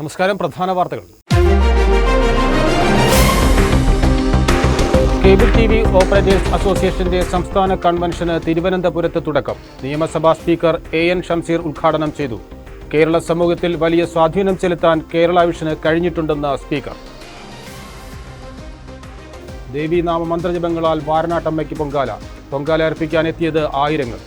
നമസ്കാരം പ്രധാന വാർത്തകൾ. കേബിൾ ടി വി ഓപ്പറേറ്റേഴ്സ് അസോസിയേഷന്റെ സംസ്ഥാന കൺവെൻഷന് തിരുവനന്തപുരത്ത് തുടക്കം. നിയമസഭാ സ്പീക്കർ എ എൻ ഷംസീർ ഉദ്ഘാടനം ചെയ്തു. കേരള സമൂഹത്തിൽ വലിയ സ്വാധീനം ചെലുത്താൻ കേരള വിഷന് കഴിഞ്ഞിട്ടുണ്ടെന്ന് സ്പീക്കർ. ദേവീനാമ മന്ത്രജപങ്ങളാൽ വാരനാട്ടമ്മയ്ക്ക് പൊങ്കാല. പൊങ്കാല അർപ്പിക്കാനെത്തിയത് ആയിരങ്ങൾ.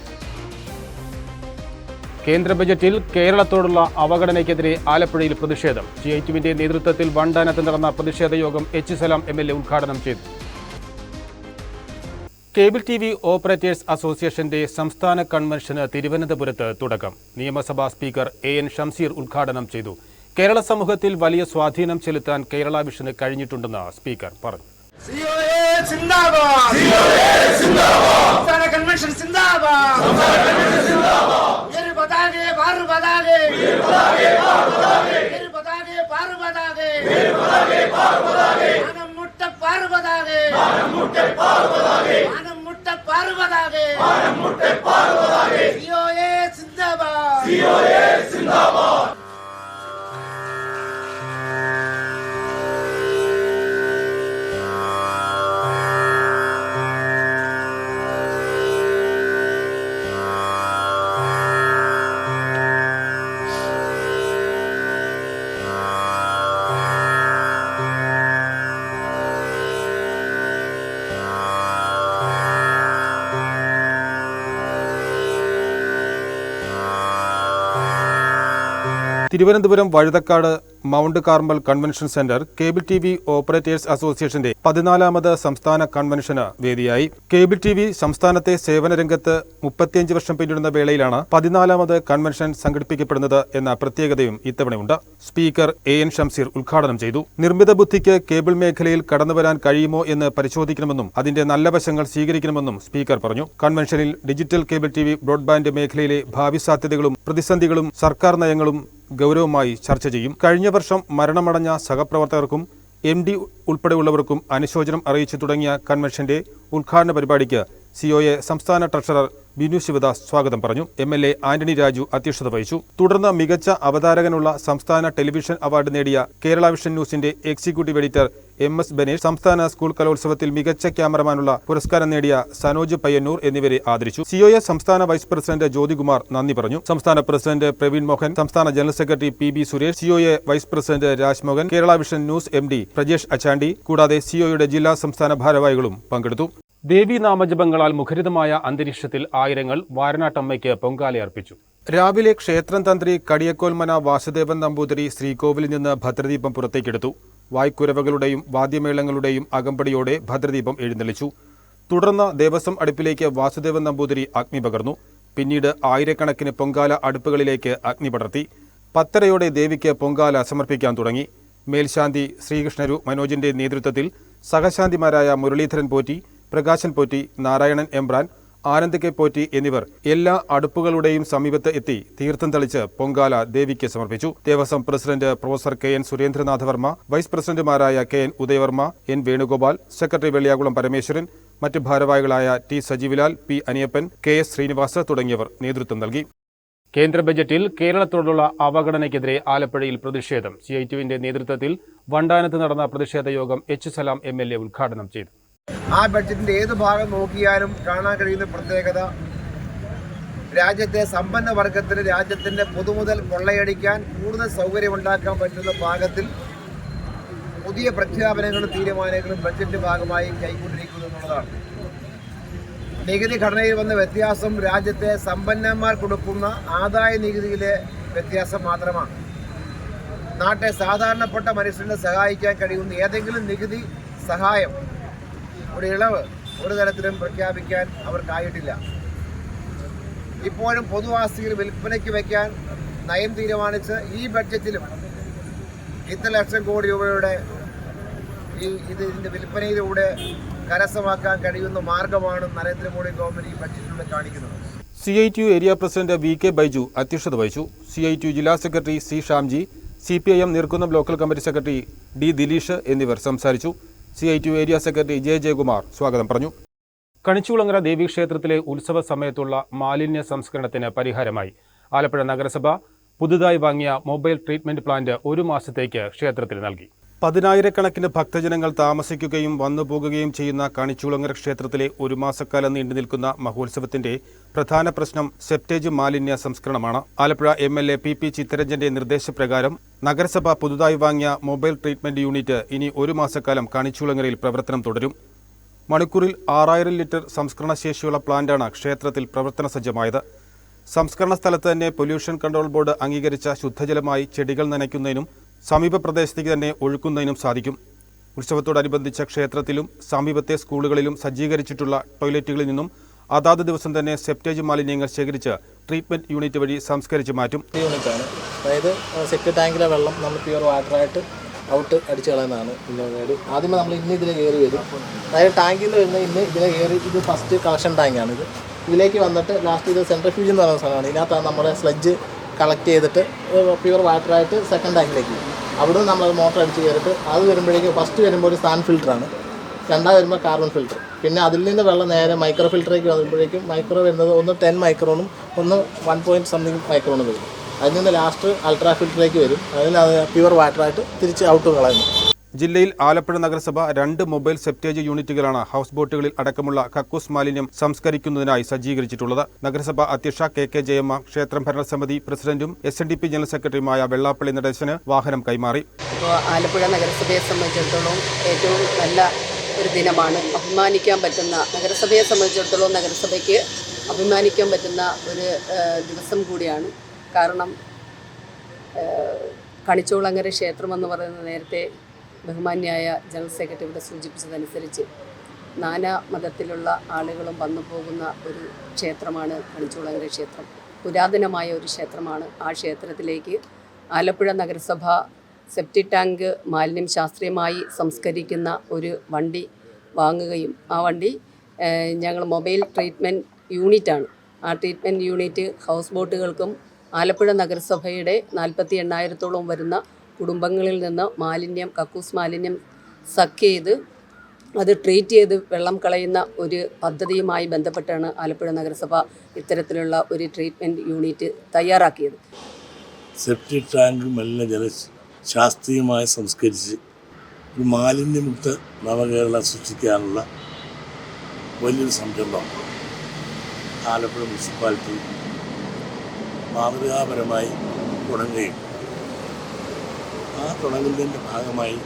കേന്ദ്ര ബജറ്റിൽ കേരളത്തോടുള്ള അവഗണനയ്ക്കെതിരെ ആലപ്പുഴയിൽ പ്രതിഷേധം. ജി ഐ ടുവിന്റെ നേതൃത്വത്തിൽ വണ്ടാനത്ത് നടന്ന പ്രതിഷേധ യോഗം H Salam M L A ഉദ്ഘാടനം ചെയ്തു. കേബിൾ ടി വി ഓപ്പറേറ്റേഴ്സ് അസോസിയേഷന്റെ സംസ്ഥാന കൺവെൻഷന് തിരുവനന്തപുരത്ത് തുടക്കം. നിയമസഭാ സ്പീക്കർ എ എൻ ഷംസീർ ഉദ്ഘാടനം ചെയ്തു. കേരള സമൂഹത്തിൽ വലിയ സ്വാധീനം ചെലുത്താൻ കേരള വിഷന് കഴിഞ്ഞിട്ടുണ്ടെന്ന് സ്പീക്കർ പറഞ്ഞു. കൺവെൻഷൻ பதாகே பாரு பதாகே இரு பதாகே பாரு பதாகே மனம் முட்ட பாரு பதாகே மனம் முட்ட பாரு பதாகே சியோயே சிந்தாபாத் சியோயே zindabad. Thiruvananthapuram Vazhuthacaud Mount Carmel convention centre cable T V operators അസോസിയേഷന്റെ പതിനാലാമത് സംസ്ഥാന കൺവെൻഷന് വേദിയായി. കേബിൾ ടി വി സംസ്ഥാനത്തെ സേവന രംഗത്ത് മുപ്പത്തിയഞ്ച് വർഷം പിന്നിടുന്ന വേളയിലാണ് പതിനാലാമത് കൺവെൻഷൻ സംഘടിപ്പിക്കപ്പെടുന്നത് എന്ന പ്രത്യേകതയും ഇത്തവണയുണ്ട്. സ്പീക്കർ എ എൻ ഷംസീർ ഉദ്ഘാടനം ചെയ്തു. നിർമ്മിത ബുദ്ധിക്ക് കേബിൾ മേഖലയിൽ കടന്നുവരാൻ കഴിയുമോ എന്ന് പരിശോധിക്കണമെന്നും അതിന്റെ നല്ല വശങ്ങൾ സ്വീകരിക്കണമെന്നും സ്പീക്കർ പറഞ്ഞു. കൺവെൻഷനിൽ digital cable T V broadband മേഖലയിലെ ഭാവി സാധ്യതകളും പ്രതിസന്ധികളും സർക്കാർ നയങ്ങളും ഗൗരവമായി ചർച്ച ചെയ്യും. കഴിഞ്ഞ വർഷം മരണമടഞ്ഞ സഹപ്രവർത്തകർക്കും എം ഡി ഉൾപ്പെടെയുള്ളവർക്കും അനുശോചനം അറിയിച്ചു തുടങ്ങിയ കൺവെൻഷന്റെ ഉദ്ഘാടന പരിപാടിക്ക് സിഒഎ സംസ്ഥാന ട്രഷറർ ബിനു ശിവദാസ് സ്വാഗതം പറഞ്ഞു. M L A Antony Raju അധ്യക്ഷത വഹിച്ചു. തുടർന്ന് മികച്ച അവതാരകനുള്ള സംസ്ഥാന ടെലിവിഷൻ അവാർഡ് നേടിയ കേരള വിഷൻ ന്യൂസിന്റെ executive editor M S Banesh സംസ്ഥാന സ്കൂൾ കലോത്സവത്തിൽ മികച്ച ക്യാമറമാനുള്ള പുരസ്കാരം നേടിയ സനോജ് പയ്യന്നൂർ എന്നിവരെ ആദരിച്ചു. സിഒയെ സംസ്ഥാന വൈസ് പ്രസിഡന്റ് ജ്യോതികുമാർ നന്ദി പറഞ്ഞു. സംസ്ഥാന പ്രസിഡന്റ് പ്രവീൺ മോഹൻ സംസ്ഥാന general secretary P B Suresh സിഒയെ vice president Rajmohan Kerala vision news M D Prajesh Achandi കൂടാതെ സിഒയുടെ ജില്ലാ സംസ്ഥാന ഭാരവാഹികളും പങ്കെടുത്തു. ദേവീ നാമജപങ്ങളാൽ മുഖരിതമായ അന്തരീക്ഷത്തിൽ ആയിരങ്ങൾ വാരനാട്ടമ്മയ്ക്ക് പൊങ്കാലയർപ്പിച്ചു രാവിലെ ക്ഷേത്രം തന്ത്രി കടിയക്കോൽമന വാസുദേവൻ നമ്പൂതിരി ശ്രീകോവിലിൽ നിന്ന് ഭദ്രദീപം പുറത്തേക്കെടുത്തു. വായ്ക്കുരവകളുടെയും വാദ്യമേളങ്ങളുടെയും അകമ്പടിയോടെ ഭദ്രദീപം എഴുന്നള്ളിച്ചു. തുടർന്ന് ദേവസ്വം അടുപ്പിലേക്ക് വാസുദേവൻ നമ്പൂതിരി അഗ്നി പകർന്നു. പിന്നീട് ആയിരക്കണക്കിന് പൊങ്കാല അടുപ്പുകളിലേക്ക് അഗ്നി പടർത്തി. പത്തരയോടെ ദേവിക്ക് പൊങ്കാല സമർപ്പിക്കാൻ തുടങ്ങി. മേൽശാന്തി ശ്രീകൃഷ്ണരു മനോജിന്റെ നേതൃത്വത്തിൽ സഹശാന്തിമാരായ മുരളീധരൻ പോറ്റി പ്രകാശൻ പോറ്റി നാരായണൻ എംബ്രാൻ ആനന്ദ് കെ പോറ്റി എന്നിവർ എല്ലാ അടുപ്പുകളുടെയും സമീപത്ത് എത്തി തീർത്ഥം തളിച്ച് പൊങ്കാല ദേവിക്ക് സമർപ്പിച്ചു. Devaswom president professor K N Surendranatha Varma vice പ്രസിഡന്റുമാരായ K N Udayavarma N Venugopal secretary Velliyakulam Parameswaran മറ്റ് ഭാരവാഹികളായ T Sajeevilal P Aniyappan K S Srinivas തുടങ്ങിയവർ നേതൃത്വം നൽകി. കേന്ദ്ര ബജറ്റിൽ കേരളത്തോടുള്ള അവഗണനയ്ക്കെതിരെ ആലപ്പുഴയിൽ പ്രതിഷേധം. സി ഐ നേതൃത്വത്തിൽ വണ്ടാനത്ത് നടന്ന പ്രതിഷേധ യോഗം H Salam M L A ഉദ്ഘാടനം ചെയ്തു. ആ ബഡ്ജറ്റിന്റെ ഏത് ഭാഗം നോക്കിയാലും കാണാൻ കഴിയുന്ന പ്രത്യേകത രാജ്യത്തെ സമ്പന്ന വർഗത്തിന് രാജ്യത്തിന്റെ പൊതുമുതൽ കൊള്ളയടിക്കാൻ കൂടുതൽ സൗകര്യമുണ്ടാക്കാൻ പറ്റുന്ന ഭാഗത്തിൽ പുതിയ പ്രഖ്യാപനങ്ങളും തീരുമാനങ്ങളും ബഡ്ജറ്റ് ഭാഗമായി കൈക്കൊണ്ടിരിക്കുന്നു എന്നുള്ളതാണ്. നികുതി ഘടനയിൽ വന്ന വ്യത്യാസം രാജ്യത്തെ സമ്പന്നന്മാർ കൊടുക്കുന്ന ആദായ നികുതിയിലെ വ്യത്യാസം മാത്രമാണ്. നാട്ടെ സാധാരണപ്പെട്ട മനുഷ്യനെ സഹായിക്കാൻ കഴിയുന്ന ഏതെങ്കിലും നികുതി സഹായം ഒരു ഇളവ് ഒരു തരത്തിലും പ്രഖ്യാപിക്കാൻ അവർക്കായിട്ടില്ല. ഇപ്പോഴും പൊതുവാസികൾ വിൽപ്പനയ്ക്ക് വയ്ക്കാൻ നയം തീരുമാനിച്ച് ഈ ബഡ്ജറ്റിലും ഇത്ര ലക്ഷം കോടി രൂപയുടെ ഈ ഇത് ഇതിന്റെ വിൽപ്പനയിലൂടെ കരസ്ഥമാക്കാൻ കഴിയുന്ന മാർഗമാണ് നരേന്ദ്രമോദി ഗവൺമെന്റ് ഈ ബഡ്ജറ്റിലൂടെ കാണിക്കുന്നത്. C I T U area president V K Baiju അധ്യക്ഷത വഹിച്ചു. സി ഐ ടി യു ജില്ലാ secretary C Shamji C P I M Neerkunnam local committee secretary D Dileesh എന്നിവർ സംസാരിച്ചു. C I T area secretary J Jayakumar സ്വാഗതം പറഞ്ഞു. കണിച്ചുകുളങ്ങര ദേവീക്ഷേത്രത്തിലെ ഉത്സവ സമയത്തുള്ള മാലിന്യ സംസ്കരണത്തിന് പരിഹാരമായി. ആലപ്പുഴ നഗരസഭ പുതുതായി വാങ്ങിയ മൊബൈൽ ട്രീറ്റ്മെന്റ് പ്ലാന്റ് ഒരു മാസത്തേക്ക് ക്ഷേത്രത്തിൽ നൽകി. പതിനായിരക്കണക്കിന് ഭക്തജനങ്ങൾ താമസിക്കുകയും വന്നുപോകുകയും ചെയ്യുന്ന കണിച്ചുളങ്ങര ക്ഷേത്രത്തിലെ ഒരു മാസക്കാലം നീണ്ടു നിൽക്കുന്ന മഹോത്സവത്തിന്റെ പ്രധാന പ്രശ്നം സെപ്റ്റേജ് മാലിന്യ സംസ്കരണമാണ്. Alappuzha M L A P P ചിത്തരഞ്ജന്റെ നിർദ്ദേശപ്രകാരം നഗരസഭ പുതുതായി വാങ്ങിയ മൊബൈൽ ട്രീറ്റ്മെന്റ് യൂണിറ്റ് ഇനി ഒരു മാസക്കാലം കണിച്ചുളങ്ങരയിൽ പ്രവർത്തനം തുടരും. മണിക്കൂറിൽ ആറായിരം ലിറ്റർ സംസ്കരണ ശേഷിയുള്ള പ്ലാന്റാണ് ക്ഷേത്രത്തിൽ പ്രവർത്തന സജ്ജമായത്. സംസ്കരണ സ്ഥലത്ത് തന്നെ പൊല്യൂഷൻ കൺട്രോൾ ബോർഡ് അംഗീകരിച്ച ശുദ്ധജലമായി ചെടികൾ നനയ്ക്കുന്നതിനും സമീപ പ്രദേശത്തേക്ക് തന്നെ ഒഴുക്കുന്നതിനും സാധിക്കും. ഉത്സവത്തോടനുബന്ധിച്ച ക്ഷേത്രത്തിലും സമീപത്തെ സ്കൂളുകളിലും സജ്ജീകരിച്ചിട്ടുള്ള ടോയ്ലറ്റുകളിൽ നിന്നും അതാത് ദിവസം തന്നെ സെപ്റ്റേജ് മാലിന്യങ്ങൾ ശേഖരിച്ച് ട്രീറ്റ്മെന്റ് യൂണിറ്റ് വഴി സംസ്കരിച്ച് മാറ്റും. യൂണിറ്റാണ്. അതായത് സെപ്റ്റ് ടാങ്കിലെ വെള്ളം നമ്മൾ പ്യുവർ വാട്ടറായിട്ട് ഔട്ട് അടിച്ച് കളയുന്നതാണ് ആദ്യമേ നമ്മൾ ഇന്ന് ഇതിൽ കയറി വരും. അതായത് ടാങ്കിൽ നിന്ന് വരുന്ന ഇന്ന് ഇതിലെ കയറി ഇത് ഫസ്റ്റ് കളക്ഷൻ ടാങ്കാണ് ഇത് ഇതിലേക്ക് വന്നിട്ട് ലാസ്റ്റ് ഇത് സെൻട്രിഫ്യൂജ് എന്ന് പറയുന്ന സാധനമാണ്. ഇതിനകത്താണ് നമ്മുടെ സ്ലഡ്ജ് കളക്ട് ചെയ്തിട്ട് പ്യുവർ വാട്ടറായിട്ട് സെക്കൻഡ് ടാങ്കിലേക്ക് അവിടെ നിന്ന് നമ്മളത് മോട്ടർ അടിച്ച് കയറിയിട്ട് അത് വരുമ്പോഴേക്കും ഫസ്റ്റ് വരുമ്പോൾ ഒരു സാൻ ഫിൽറ്ററാണ് രണ്ടാമത് വരുമ്പോൾ കാർബൺ ഫിൽറ്റർ പിന്നെ അതിൽ നിന്ന് വെള്ളം നേരെ മൈക്രോ ഫിൽറ്ററേക്ക് വരുമ്പോഴേക്കും മൈക്രോ വരുന്നത് ഒന്ന് ടെൻ മൈക്രോണും ഒന്ന് വൺ പോയിന്റ് സംതിങ് മൈക്രോണും വരും. അതിൽ നിന്ന് ലാസ്റ്റ് അൾട്രാ ഫിൽറ്ററിലേക്ക് വരും. അതിൽ അത് പ്യുവർ വാട്ടറായിട്ട് തിരിച്ച് ഔട്ട് കളയുന്നു. ജില്ലയിൽ ആലപ്പുഴ നഗരസഭ രണ്ട് മൊബൈൽ സെപ്റ്റേജ് യൂണിറ്റുകളാണ് ഹൗസ് ബോട്ടുകളിൽ അടക്കമുള്ള കക്കൂസ് മാലിന്യം സംസ്കരിക്കുന്നതിനായി സജ്ജീകരിച്ചിട്ടുള്ളത്. നഗരസഭ അധ്യക്ഷ കെ കെ ജയമ്മ ക്ഷേത്രം ഭരണസമിതി പ്രസിഡന്റും S N D P general സെക്രട്ടറിയുമായ വെള്ളാപ്പള്ളി നടേശന് വാഹനം കൈമാറി. ആലപ്പുഴ നഗരസഭയെ സംബന്ധിച്ചിടത്തോളം ഏറ്റവും നല്ല ഒരു ദിനമാണ്. അഭിമാനിക്കാൻ പറ്റുന്ന നഗരസഭയെ സംബന്ധിച്ചിടത്തോളം നഗരസഭയ്ക്ക് അഭിമാനിക്കാൻ പറ്റുന്ന ഒരു ദിവസം കൂടിയാണ്. കാരണം കണിച്ചോളങ്ങര ക്ഷേത്രം എന്ന് പറയുന്നത് നേരത്തെ ബഹുമാന്യായ ജനറൽ സെക്രട്ടറി ഇവിടെ സൂചിപ്പിച്ചതനുസരിച്ച് നാനാ മതത്തിലുള്ള ആളുകളും വന്നു പോകുന്ന ഒരു ക്ഷേത്രമാണ് കണിച്ചോളങ്ങര ക്ഷേത്രം. പുരാതനമായ ഒരു ക്ഷേത്രമാണ്. ആ ക്ഷേത്രത്തിലേക്ക് ആലപ്പുഴ നഗരസഭ സെപ്റ്റി ടാങ്ക് മാലിന്യം ശാസ്ത്രീയമായി സംസ്കരിക്കുന്ന ഒരു വണ്ടി വാങ്ങുകയും ആ വണ്ടി ഞങ്ങൾ മൊബൈൽ ട്രീറ്റ്മെന്റ് യൂണിറ്റാണ്. ആ ട്രീറ്റ്മെന്റ് യൂണിറ്റ് ഹൗസ് ബോട്ടുകൾക്കും ആലപ്പുഴ നഗരസഭയുടെ നാൽപ്പത്തി എണ്ണായിരത്തോളം വരുന്ന കുടുംബങ്ങളിൽ നിന്ന് മാലിന്യം കക്കൂസ് മാലിന്യം സക്ക് ചെയ്ത് അത് ട്രീറ്റ് ചെയ്ത് വെള്ളം കളയുന്ന ഒരു പദ്ധതിയുമായി ബന്ധപ്പെട്ടാണ് ആലപ്പുഴ നഗരസഭ ഇത്തരത്തിലുള്ള ഒരു ട്രീറ്റ്മെന്റ് യൂണിറ്റ് തയ്യാറാക്കിയത്. സെപ്റ്റിക് ടാങ്ക് മലിന ജല ശാസ്ത്രീയമായി സംസ്കരിച്ച് ഒരു മാലിന്യമുക്ത നവകേരള സൃഷ്ടിക്കാനുള്ള വലിയൊരു സംരംഭം ആലപ്പുഴ മുനിസിപ്പാലിറ്റി മാതൃകാപരമായി തുടങ്ങുകയും ആ തുടങ്ങുന്നതിന്റെ ഭാഗമായി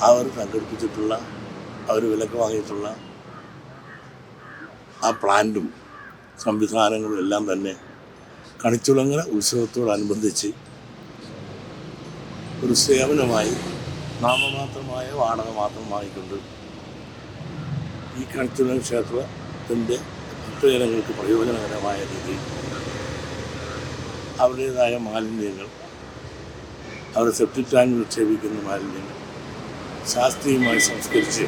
അവർ സംഘടിപ്പിച്ചിട്ടുള്ള അവർ വിലക്ക് വാങ്ങിയിട്ടുള്ള ആ പ്ലാന്റും സംവിധാനങ്ങളും എല്ലാം തന്നെ കണിച്ചുളങ്ങര ഉത്സവത്തോടനുബന്ധിച്ച് ഒരു സേവനമായി നാമമാത്രമായ വാടക മാത്രം വാങ്ങിക്കൊണ്ട് ഈ കണിച്ചുളങ്ങ ക്ഷേത്രത്തിന്റെ ഭക്തജനങ്ങൾക്ക് പ്രയോജനകരമായ രീതിയിൽ അവരുടേതായ മാലിന്യങ്ങൾ അവർ സെപ്റ്റിക് ടാങ്കിൽ നിക്ഷേപിക്കുന്ന മാലിന്യങ്ങൾ ശാസ്ത്രീയമായി സംസ്കരിച്ച്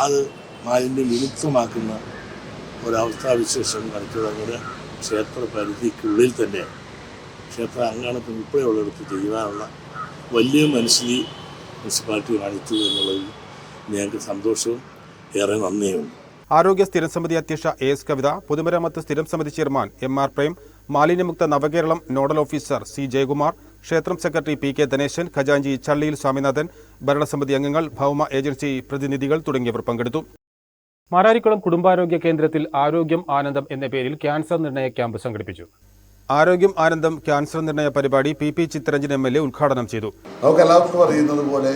അത് മാലിന്യം വിമുക്തമാക്കുന്ന ഒരവസ്ഥാവിശേഷം കണിച്ചുളങ്ങര ക്ഷേത്ര പരിധിക്കുള്ളിൽ തന്നെ ക്ഷേത്ര അങ്കണത്തിന് ഉൾപ്പെടെയുള്ളിടത്ത് ചെയ്യുവാനുള്ള വലിയ മനസ്സിലി മുനിസിപ്പാലിറ്റി കാണിച്ചു എന്നുള്ളതിൽ ഞങ്ങൾക്ക് സന്തോഷവും ഏറെ നന്ദിയുമുണ്ട്. ആരോഗ്യ സ്ഥിരം സമിതി അധ്യക്ഷ എ എസ് കവിത പൊതുമരാമത്ത് സ്ഥിരം സമിതി ചെയർമാൻ എം ആർ പ്രേം മാലിന്യമുക്ത Navakeralam nodal officer C Jayakumar ക്ഷേത്രം സെക്രട്ടറി പി കെ ധനേശൻ ഖജാഞ്ചി ചള്ളിയിൽ സ്വാമിനാഥൻ ഭരണസമിതി അംഗങ്ങൾ ഭൗമ ഏജൻസി പ്രതിനിധികൾ തുടങ്ങിയവർ പങ്കെടുത്തു. മാരാരിക്കുളം കുടുംബാരോഗ്യ കേന്ദ്രത്തിൽ ആരോഗ്യം ആനന്ദം എന്ന പേരിൽ ക്യാൻസർ നിർണയ ക്യാമ്പ് സംഘടിപ്പിച്ചു. ആരോഗ്യം ആനന്ദം ക്യാൻസർ നിർണയ പരിപാടി P P Chitharanjan M L A ഉദ്ഘാടനം ചെയ്തു. നമുക്ക് എല്ലാവർക്കും അറിയുന്നത് പോലെ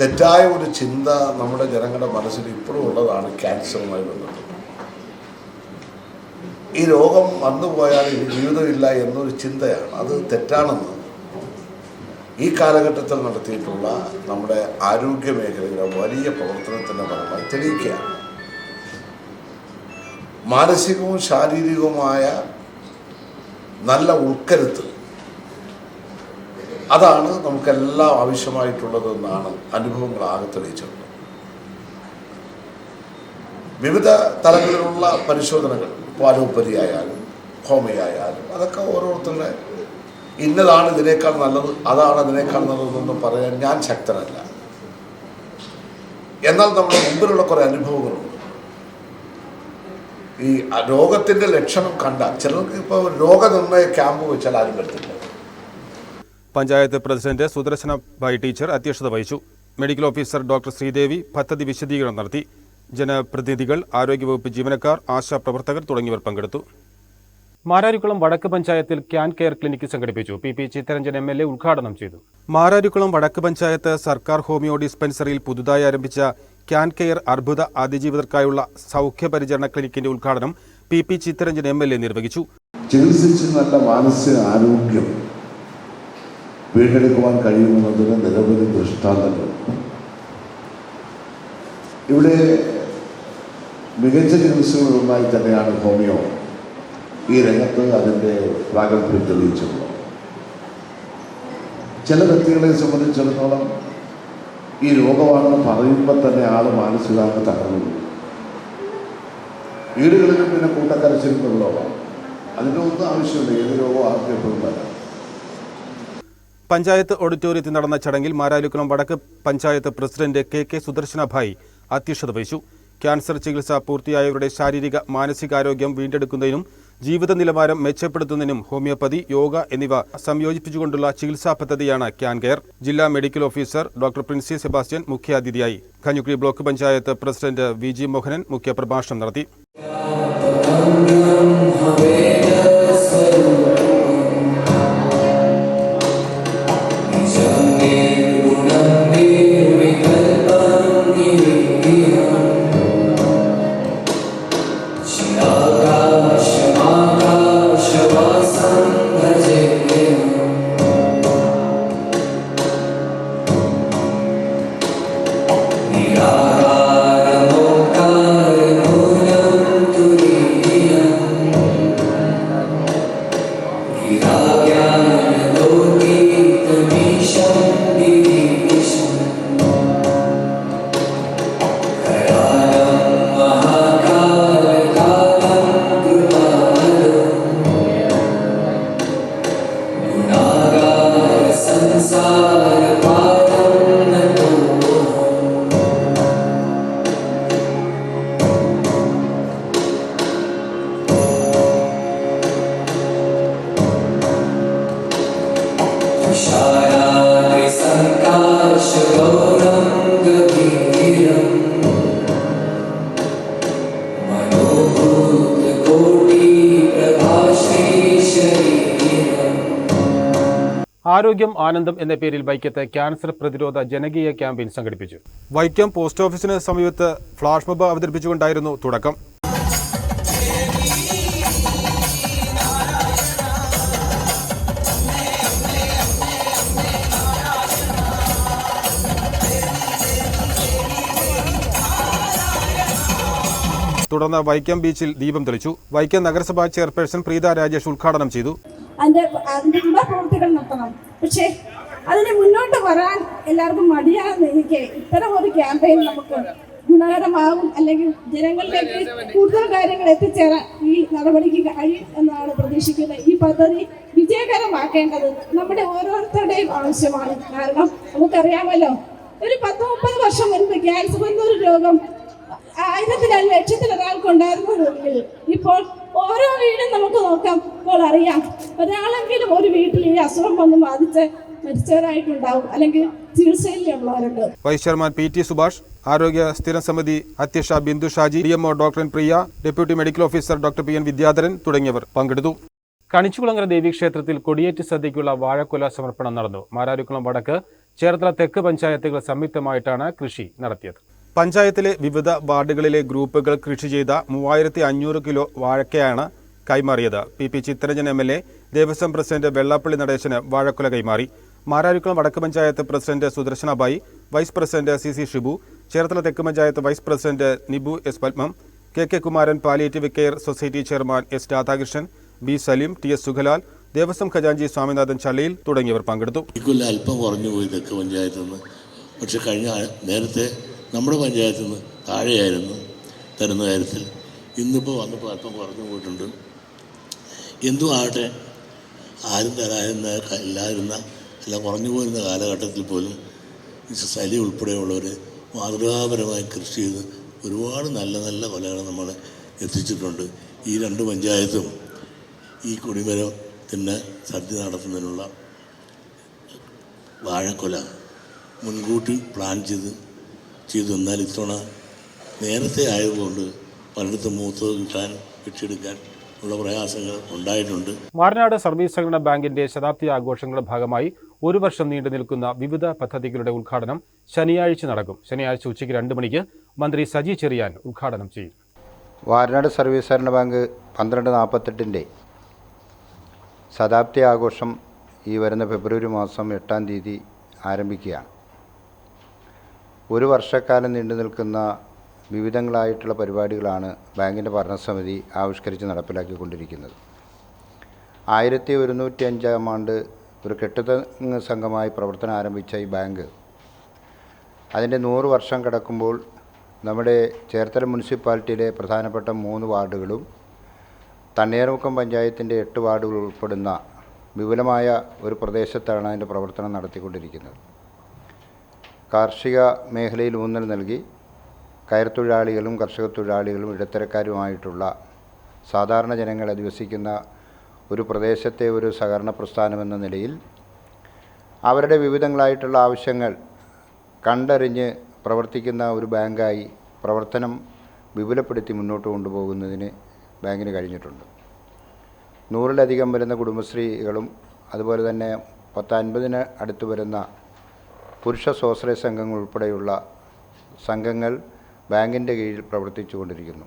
തെറ്റായ ഒരു ചിന്ത നമ്മുടെ ജനങ്ങളുടെ മനസ്സിൽ ഇപ്പോഴും ഉള്ളതാണ് ക്യാൻസറുമായി ബന്ധപ്പെട്ട്. ഈ രോഗം വന്നുപോയാൽ ഇനി ജീവിതമില്ല എന്നൊരു ചിന്തയാണ്. അത് തെറ്റാണെന്ന് ഈ കാലഘട്ടത്തിൽ നടത്തിയിട്ടുള്ള നമ്മുടെ ആരോഗ്യ മേഖലയിലെ വലിയ പ്രവർത്തനത്തിന്റെ ഫലമായി തെളിയിക്കുകയാണ്. മാനസികവും ശാരീരികവുമായ നല്ല ഉൾക്കരുത്ത് അതാണ് നമുക്കെല്ലാം ആവശ്യമായിട്ടുള്ളതെന്നാണ് അനുഭവങ്ങൾ ആകെ തെളിയിച്ചിട്ടുള്ളത്. വിവിധ തലങ്ങളിലുള്ള പരിശോധനകൾ പാലോപ്പതി ആയാലും ഹോമയായാലും അതൊക്കെ ഓരോരുത്തരുടെ ഇന്നതാണ് ഇതിനേക്കാൾ നല്ലത് അതാണ് അതിനേക്കാൾ നല്ലതെന്ന് പറയാൻ ഞാൻ ശക്തനല്ല. എന്നാൽ നമ്മുടെ മുമ്പിലുള്ള കുറേ അനുഭവങ്ങളുണ്ട്. ഈ രോഗത്തിന്റെ ലക്ഷണം കണ്ട ചിലർക്ക് ഇപ്പോൾ രോഗനിർണയ ക്യാമ്പ് വെച്ചാൽ ആരും വരത്തില്ല. പഞ്ചായത്ത് പ്രസിഡന്റ് സുദർശന ഭായ് ടീച്ചർ അധ്യക്ഷത വഹിച്ചു. മെഡിക്കൽ ഓഫീസർ ഡോക്ടർ ശ്രീദേവി പദ്ധതി വിശദീകരണം നടത്തി. ജനപ്രതിനിധികൾ ആരോഗ്യവകുപ്പ് ജീവനക്കാർ ആശാപ്രവർത്തകർ തുടങ്ങിയവർ പങ്കെടുത്തു. മാരാരിക്കുളം വടക്ക് പഞ്ചായത്തിൽ ക്യാൻ കെയർ ക്ലിനിക്ക് സംഘടിപ്പിച്ചു. P P Chitharanjan M L A ഉദ്ഘാടനം ചെയ്തു. മാരാരിക്കുളം വടക്ക് പഞ്ചായത്ത് സർക്കാർ ഹോമിയോ ഡിസ്പെൻസറിയിൽ പുതുതായി ആരംഭിച്ച ക്യാൻ കെയർ അർബുദ അതിജീവിതർക്കായുള്ള സൗഖ്യപരിചരണ ക്ലിനിക്കിന്റെ ഉദ്ഘാടനം P P Chitharanjan M L A നിർവഹിച്ചു. ചികിത്സിച്ച് നല്ല മാനസിക ആരോഗ്യം വീണ്ടെടുക്കുവാൻ കഴിയുമെന്നതിന് നിരവധി ദൃഷ്ടാന്തങ്ങൾ. ഇവിടെ മികച്ച ചികിത്സകളിലൊന്നായി തന്നെയാണ് ഹോമിയോ. ഈ രംഗത്ത് അതിന്റെ പ്രാഗൽഭ്യം തെളിയിച്ചിട്ടുള്ളത്. ചില വ്യക്തികളെ സംബന്ധിച്ചിടത്തോളം ഈ രോഗമാണെന്ന് പറയുമ്പോൾ തന്നെ ആൾ മാനസികമായി തകർന്നു. വീടുകളിലും പിന്നെ കൂട്ടക്കരച്ചിലുള്ളതാണ് അതിന്റെ ഒന്നും ആവശ്യമില്ല. ഏത് രോഗവും ആർക്കും പഞ്ചായത്ത് ഓഡിറ്റോറിയത്തിൽ നടന്ന ചടങ്ങിൽ മാരാലുക്കുളം വടക്ക് panchayat president K K Sudarsanabhai അധ്യക്ഷത വഹിച്ചു. ക്യാൻസർ ചികിത്സ പൂർത്തിയായവരുടെ ശാരീരിക മാനസികാരോഗ്യം വീണ്ടെടുക്കുന്നതിനും ജീവിത നിലവാരം മെച്ചപ്പെടുത്തുന്നതിനും ഹോമിയോപ്പതി യോഗ എന്നിവ സംയോജിപ്പിച്ചുകൊണ്ടുള്ള ചികിത്സാ പദ്ധതിയാണ് ക്യാൻ കെയർ. ജില്ലാ medical officer doctor Princy Sebastian മുഖ്യാതിഥിയായി. Kanjikuzhi block panchayat president V G Mohanan മുഖ്യപ്രഭാഷണം നടത്തി. glória, glória. ആരോഗ്യം ആനന്ദം എന്ന പേരിൽ വൈക്കത്ത് ക്യാൻസർ പ്രതിരോധ ജനകീയ ക്യാമ്പയിൻ സംഘടിപ്പിച്ചു. വൈക്കം പോസ്റ്റ് ഓഫീസിന് സമീപത്ത് ഫ്ലാഷ് മോബ് അവതരിപ്പിച്ചുകൊണ്ടായിരുന്നു തുടക്കം. തുടർന്ന് വൈക്കം ബീച്ചിൽ ദീപം തെളിച്ചു. വൈക്കം നഗരസഭാ ചെയർപേഴ്സൺ പ്രീത രാജേഷ് ഉദ്ഘാടനം ചെയ്തു. അതിന്റെ അതിന്റെ കൂടെ പ്രവർത്തികൾ നടത്തണം. പക്ഷേ അതിനെ മുന്നോട്ട് വരാൻ എല്ലാവർക്കും മടിയാണെന്ന് എനിക്ക് ഇത്തരം ഒരു ക്യാമ്പയിൻ നമുക്ക് ഗുണകരമാകും അല്ലെങ്കിൽ ജനങ്ങളിലേക്ക് കൂടുതൽ കാര്യങ്ങൾ എത്തിച്ചേരാൻ ഈ നടപടിക്ക് കഴിയും എന്നാണ് പ്രതീക്ഷിക്കുന്നത്. ഈ പദ്ധതി വിജയകരമാക്കേണ്ടത് നമ്മുടെ ഓരോരുത്തരുടെയും ആവശ്യമാണ്. കാരണം നമുക്കറിയാമല്ലോ ഒരു പത്ത് മുപ്പത് വർഷം മുൻപ് ക്യാൻസർ എന്നൊരു രോഗം ആയിരത്തിലല്ല ലക്ഷത്തിലൊരാൾക്കുണ്ടായിരുന്നെങ്കിൽ ഇപ്പോൾ ഓരോ വീടും നമുക്ക് നോക്കാം. ഇപ്പോൾ അറിയാം. ഒരാളെങ്കിലും ഒരു വീട്ടിൽ ഈ അസുഖം വന്ന് ബാധിച്ച് മരിച്ചവരായിട്ടുണ്ടാവും. അല്ലെങ്കിൽ ചികിത്സയിലുള്ളവരുണ്ട്. Vice chairman P T Subhash ആരോഗ്യ സ്ഥിരം സമിതി അധ്യക്ഷ Bindu Shaji D M O doctor Priya deputy medical officer doctor P N Vidyadharan തുടങ്ങിയവർ പങ്കെടുത്തു. കണിച്ചുകുളങ്ങര ദേവീക്ഷേത്രത്തിൽ കൊടിയേറ്റ് സദ്യയ്ക്കുള്ള വാഴക്കൊല സമർപ്പണം നടന്നു. മാരാരിക്കുളം വടക്ക് ചേർത്തല തെക്ക് പഞ്ചായത്തുകൾ സംയുക്തമായിട്ടാണ് കൃഷി നടത്തിയത്. പഞ്ചായത്തിലെ വിവിധ വാർഡുകളിലെ ഗ്രൂപ്പുകൾ കൃഷി ചെയ്ത മൂവായിരത്തി അഞ്ഞൂറ് കിലോ വാഴക്കയാണ് കൈമാറിയത്. P P Chittaranjan M L A Devaswom president Vellappally Natesan വാഴക്കുല കൈമാറി. മാരാരിക്കുളം വടക്ക് panchayat president Sudarshanabai vice president C C Shibu Cherthala തെക്ക് panchayat vice president Nibu S Padmam K K Kumaran palliative care society chairman S Radhakrishnan B Saleem T S Sukhalal Devaswom ഖജാഞ്ചി Swaminathan Challiyil തുടങ്ങിയവർ പങ്കെടുത്തു. അല്പം കുറഞ്ഞു പോയി തെക്ക് പഞ്ചായത്തിൽ പക്ഷെ കഴിഞ്ഞ നേരത്തെ നമ്മുടെ പഞ്ചായത്തിൽ നിന്ന് താഴെയായിരുന്നു തരുന്ന കാര്യത്തിൽ. ഇന്നിപ്പോൾ വന്നപ്പോൾ അല്പം കുറഞ്ഞു പോയിട്ടുണ്ട്. എന്തും ആകട്ടെ ആരും തരാതിരുന്ന ഇല്ലാതിരുന്ന അല്ല കുറഞ്ഞു പോയിരുന്ന കാലഘട്ടത്തിൽ പോലും സലി ഉൾപ്പെടെയുള്ളവർ മാതൃകാപരമായി കൃഷി ചെയ്ത് ഒരുപാട് നല്ല നല്ല കൊലകൾ നമ്മൾ എത്തിച്ചിട്ടുണ്ട്. ഈ രണ്ട് പഞ്ചായത്തും ഈ കൊടിമരത്തിന് സദ്യ നടത്തുന്നതിനുള്ള വാഴക്കൊല മുൻകൂട്ടി പ്ലാൻ ചെയ്ത് ചെയ്തു. എന്നാൽ ഇത്തവണ നേരത്തെ ആയതുകൊണ്ട് പലയിടത്തും മൂത്തത് കിട്ടാൻ വെട്ടിയെടുക്കാൻ ഉള്ള പ്രയാസങ്ങൾ ഉണ്ടായിട്ടുണ്ട്. മാറനാട് സർവീസ് സഹകരണ ബാങ്കിന്റെ ശതാബ്ദി ആഘോഷങ്ങളുടെ ഭാഗമായി ഒരു വർഷം നീണ്ടു നിൽക്കുന്ന വിവിധ പദ്ധതികളുടെ ഉദ്ഘാടനം ശനിയാഴ്ച നടക്കും. ശനിയാഴ്ച ഉച്ചയ്ക്ക് രണ്ട് മണിക്ക് മന്ത്രി സജി ചെറിയാൻ ഉദ്ഘാടനം ചെയ്യും. വാരനാട് സർവീസ് സഹകരണ ബാങ്ക് പന്ത്രണ്ട് നാൽപ്പത്തെട്ടിന്റെ ശതാബ്ദി ആഘോഷം ഈ വരുന്ന ഫെബ്രുവരി മാസം എട്ടാം തീയതി ആരംഭിക്കുകയാണ്. ഒരു വർഷക്കാലം നീണ്ടു നിൽക്കുന്ന വിവിധങ്ങളായിട്ടുള്ള പരിപാടികളാണ് ബാങ്കിന്റെ ഭരണസമിതി ആവിഷ്കരിച്ച് നടപ്പിലാക്കിക്കൊണ്ടിരിക്കുന്നത്. ആയിരത്തി ഒരുന്നൂറ്റി അഞ്ചാം ആണ്ട് ഒരു കെട്ടിട സംഘമായി പ്രവർത്തനം ആരംഭിച്ച ഈ ബാങ്ക് അതിന്റെ നൂറ് വർഷം കടക്കുമ്പോൾ നമ്മുടെ ചേർത്തല മുനിസിപ്പാലിറ്റിയിലെ പ്രധാനപ്പെട്ട മൂന്ന് വാർഡുകളും തണ്ണീർമുക്കം പഞ്ചായത്തിന്റെ എട്ട് വാർഡുകൾ ഉൾപ്പെടുന്ന വിപുലമായ ഒരു പ്രദേശത്താണ് അതിന്റെ പ്രവർത്തനം നടത്തിക്കൊണ്ടിരിക്കുന്നത്. കാർഷിക മേഖലയിൽ ഊന്നൽ നൽകി കയർ തൊഴിലാളികളും കർഷക തൊഴിലാളികളും ഇടത്തരക്കാരുമായിട്ടുള്ള സാധാരണ ജനങ്ങൾ അധിവസിക്കുന്ന ഒരു പ്രദേശത്തെ ഒരു സഹകരണ പ്രസ്ഥാനമെന്ന നിലയിൽ അവരുടെ വിവിധങ്ങളായിട്ടുള്ള ആവശ്യങ്ങൾ കണ്ടറിഞ്ഞ് പ്രവർത്തിക്കുന്ന ഒരു ബാങ്കായി പ്രവർത്തനം വിപുലപ്പെടുത്തി മുന്നോട്ട് കൊണ്ടുപോകുന്നതിന് ബാങ്കിന് കഴിഞ്ഞിട്ടുണ്ട്. നൂറിലധികം വരുന്ന കുടുംബശ്രീകളും അതുപോലെ തന്നെ പത്തൻപതിന് അടുത്ത് വരുന്ന പുരുഷ സ്വാശ്രയ സംഘങ്ങൾ ഉൾപ്പെടെയുള്ള സംഘങ്ങൾ ബാങ്കിന്റെ കീഴിൽ പ്രവർത്തിച്ചു കൊണ്ടിരിക്കുന്നു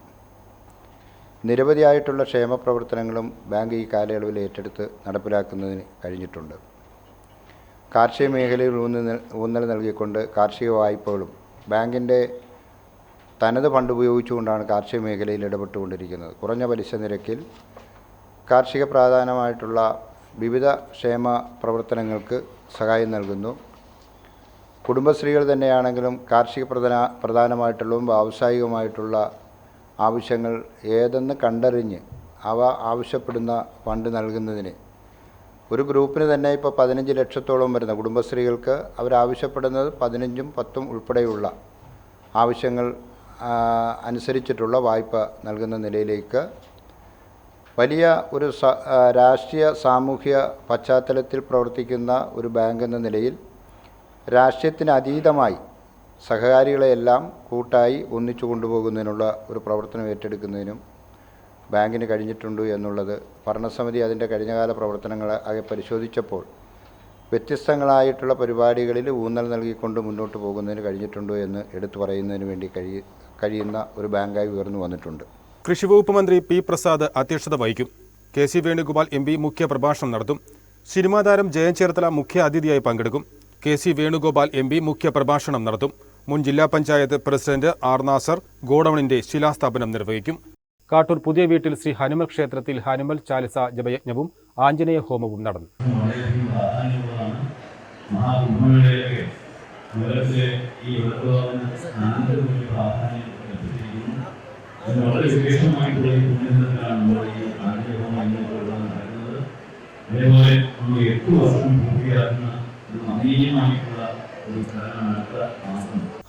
നിരവധിയായിട്ടുള്ള ക്ഷേമ പ്രവർത്തനങ്ങളും ബാങ്ക് ഈ കാലയളവിൽ ഏറ്റെടുത്ത് നടപ്പിലാക്കുന്നതിന് കഴിഞ്ഞിട്ടുണ്ട്. കാർഷിക മേഖലയിൽ ഊന്നൽ ഊന്നൽ നൽകിക്കൊണ്ട് കാർഷിക വായ്പകളും ബാങ്കിന്റെ തനത് ഫണ്ട് ഉപയോഗിച്ചുകൊണ്ടാണ് കാർഷിക മേഖലയിൽ ഇടപെട്ടുകൊണ്ടിരിക്കുന്നത്. കുറഞ്ഞ പലിശ നിരക്കിൽ കാർഷിക പ്രാധാനമായിട്ടുള്ള വിവിധ ക്ഷേമ പ്രവർത്തനങ്ങൾക്ക് സഹായം നൽകുന്നു. കുടുംബശ്രീകൾ തന്നെയാണെങ്കിലും കാർഷിക പ്രധാന പ്രധാനമായിട്ടുള്ളതും വ്യാവസായികമായിട്ടുള്ള ആവശ്യങ്ങൾ ഏതെന്ന് കണ്ടറിഞ്ഞ് അവ ആവശ്യപ്പെടുന്ന ഫണ്ട് നൽകുന്നതിന്. ഒരു ഗ്രൂപ്പിന് തന്നെ ഇപ്പോൾ പതിനഞ്ച് ലക്ഷത്തോളം വരുന്ന കുടുംബശ്രീകൾക്ക് അവരാവശ്യപ്പെടുന്നത് പതിനഞ്ചും പത്തും ഉൾപ്പെടെയുള്ള ആവശ്യങ്ങൾ അനുസരിച്ചിട്ടുള്ള വായ്പ നൽകുന്ന നിലയിലേക്ക് വലിയ ഒരു രാഷ്ട്രീയ സാമൂഹ്യ പശ്ചാത്തലത്തിൽ പ്രവർത്തിക്കുന്ന ഒരു ബാങ്ക് എന്ന നിലയിൽ രാഷ്ട്രീയത്തിന് അതീതമായി സഹകാരികളെയെല്ലാം കൂട്ടായി ഒന്നിച്ചു കൊണ്ടുപോകുന്നതിനുള്ള ഒരു പ്രവർത്തനം ഏറ്റെടുക്കുന്നതിനും ബാങ്കിന് കഴിഞ്ഞിട്ടുണ്ട് എന്നുള്ളത് ഭരണസമിതി അതിന്റെ കഴിഞ്ഞകാല പ്രവർത്തനങ്ങൾ ആകെ പരിശോധിച്ചപ്പോൾ വ്യത്യസ്തങ്ങളായിട്ടുള്ള പരിപാടികളിൽ ഊന്നൽ നൽകിക്കൊണ്ട് മുന്നോട്ട് പോകുന്നതിന് കഴിഞ്ഞിട്ടുണ്ട് എന്ന് എടുത്തു പറയുന്നതിന് വേണ്ടി കഴി കഴിയുന്ന ഒരു ബാങ്കായി ഉയർന്നു വന്നിട്ടുണ്ട്. കൃഷിവകുപ്പ് മന്ത്രി പി പ്രസാദ് അധ്യക്ഷത വഹിക്കും. K C Venugopal M P മുഖ്യ പ്രഭാഷണം നടത്തും സിനിമാതാരം ജയൻ ചേർത്തല മുഖ്യ അതിഥിയായി പങ്കെടുക്കും. K C Venugopal M P മുഖ്യ പ്രഭാഷണം നടത്തും. മുൻ ജില്ലാ പഞ്ചായത്ത് പ്രസിഡന്റ് ആർ നാസർ ഗോഡൌണിന്റെ ശിലാസ്ഥാപനം നിർവഹിക്കും. കാട്ടൂർ പുതിയ വീട്ടിൽ ശ്രീ ഹനുമൽ ക്ഷേത്രത്തിൽ ഹനുമൽ ചാലിസ ജപയജ്ഞവും ആഞ്ജനേയ ഹോമവും നടന്നു. വളരെ വിശേഷമായിട്ടുള്ള ഈ പുണ്യത്തിലാണ് ഈ ആഗ്രഹം ഇന്നിപ്പോൾ നടക്കുന്നത്. അതേപോലെ നമ്മൾ എട്ട് വർഷം പൂർത്തിയാക്കുന്ന ഒരു മഹനീയമായിട്ടുള്ള ഒരു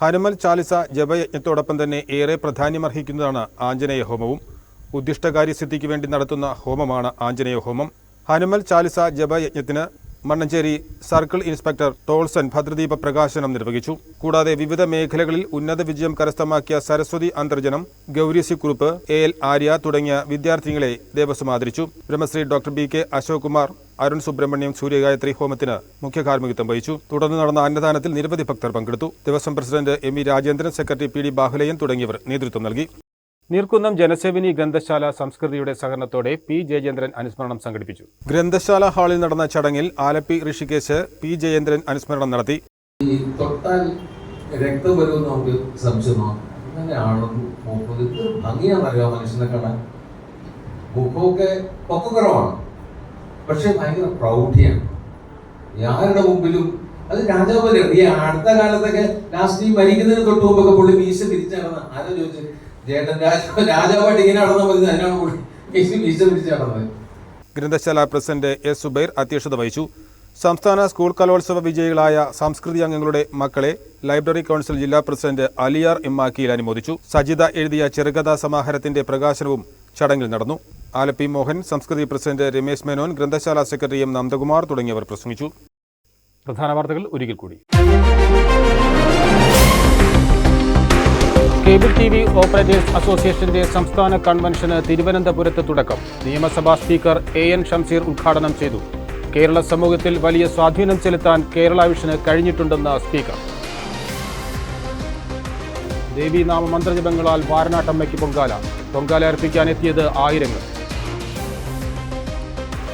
ഹനുമൽ ചാലിസ ജപയജ്ഞത്തോടൊപ്പം തന്നെ ഏറെ പ്രാധാന്യമർഹിക്കുന്നതാണ് ആഞ്ജനേയ ഹോമവും. ഉദ്ദിഷ്ടകാര്യ സിദ്ധിക്ക് വേണ്ടി നടത്തുന്ന ഹോമമാണ് ആഞ്ജനേയ ഹോമം. ഹനുമൽ ചാലിസ ജപയജ്ഞത്തിന് മണ്ണഞ്ചേരി സർക്കിൾ ഇൻസ്പെക്ടർ ടോൾസൺ ഭദ്രദീപ പ്രകാശനം നിർവഹിച്ചു. കൂടാതെ വിവിധ മേഖലകളിൽ ഉന്നത വിജയം കരസ്ഥമാക്കിയ സരസ്വതി അന്തർജനം ഗൗരിസി കുറുപ്പ് എ എൽ ആര്യ തുടങ്ങിയ വിദ്യാർത്ഥികളെ ദേവസ്വം ആദരിച്ചു. Brahmasree doctor B K Ashok Kumar Arun Subramaniam Suryagayatri ഹോമത്തിന് മുഖ്യ കാർമ്മികത്വം വഹിച്ചു. തുടർന്ന് നടന്ന അന്നദാനത്തിൽ നിരവധി ഭക്തർ പങ്കെടുത്തു. Devaswom president M E Rajendran secretary P D Bahuleyan തുടങ്ങിയവർ നേതൃത്വം നൽകി. നീർക്കുന്നം ജനസേവിനി ഗ്രന്ഥശാല സംസ്കൃതിയുടെ സഹകരണത്തോടെ പി ജയചന്ദ്രൻ അനുസ്മരണം സംഘടിപ്പിച്ചു. ഗ്രന്ഥശാല ഹാളിൽ നടന്ന ചടങ്ങിൽ ആലപ്പി ഋഷികേശ് പി ജയേന്ദ്രൻ അനുസ്മരണം നടത്തി. ഭംഗിയാണല്ലോ തൊട്ടാൽ ഭംഗിയാണെന്നറിയാം മനുഷ്യനെ കാണാൻ. മുഖമൊക്കെ പൊക്കക്കുറവാണ് പക്ഷെ ഭയങ്കര പ്രൗഢിയാണ് ആരുടെ മുമ്പിലും അത് രാജാവ് ഈ അടുത്ത കാലത്തൊക്കെ ലാസ്റ്റ് ഈ മരിക്കുന്നതിന് തൊട്ട് മുമ്പൊക്കെ പുള്ളി മീശ പിരിച്ചു നടന്ന ആരോ ചോദിച്ചു ചേട്ടൻ രാജാവ് രാജാവായിട്ട് ഇങ്ങനെ നടന്നാൽ മതി അതിനാണ് പുള്ളി മീശ മീശ നടന്നത്. ഗ്രന്ഥശാല പ്രസിഡന്റ് എസ് സുബൈർ അധ്യക്ഷത വഹിച്ചു. സംസ്ഥാന സ്കൂൾ കലോത്സവ വിജയികളായ സാംസ്കൃതിക അംഗങ്ങളുടെ മക്കളെ ലൈബ്രറി കൗൺസിൽ ജില്ലാ പ്രസിഡന്റ് അലിയാർ ഇമ്മാക്കിയിൽ അനുമോദിച്ചു. സജിത എഴുതിയ ചെറുകഥാ സമാഹാരത്തിന്റെ പ്രകാശനവും ചടങ്ങിൽ നടന്നു. ആലപ്പി മോഹൻ സംസ്കൃതി പ്രസിഡന്റ് രമേശ് മേനോൻ ഗ്രന്ഥശാല സെക്രട്ടറി എം നന്ദകുമാർ തുടങ്ങിയവർ പ്രസംഗിച്ചു. പ്രധാന വാർത്തകൾ ഒരിക്കൽ കൂടി. കേബിൾ ടി വി ഓപ്പറേറ്റേഴ്സ് അസോസിയേഷന്റെ സംസ്ഥാന കൺവെൻഷന് തിരുവനന്തപുരത്ത് തുടക്കം. നിയമസഭാ സ്പീക്കർ എ എൻ ഷംസീർ ഉദ്ഘാടനം ചെയ്തു. കേരള സമൂഹത്തിൽ വലിയ സ്വാധീനം ചെലുത്താൻ കേരള വിഷന് കഴിഞ്ഞിട്ടുണ്ടെന്ന് സ്പീക്കർ. ദേവീനാമ മന്ത്രജപങ്ങളാൽ വാരനാട്ടമ്മയ്ക്ക് പൊങ്കാല. പൊങ്കാല അർപ്പിക്കാനെത്തിയത് ആയിരങ്ങൾ.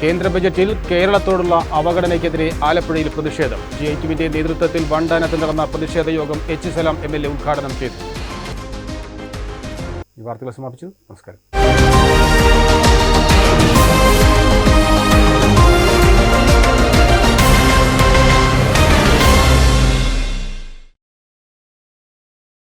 കേന്ദ്ര ബജറ്റിൽ കേരളത്തോടുള്ള അവഗണനയ്ക്കെതിരെ ആലപ്പുഴയിൽ പ്രതിഷേധം. ജി ഐ ടുവിന്റെ നേതൃത്വത്തിൽ വണ്ടാനത്ത് നടന്ന പ്രതിഷേധ യോഗം H Salam M L A ഉദ്ഘാടനം ചെയ്തു. ഈ വാർത്തകൾ സമാപിച്ചു. നമസ്കാരം.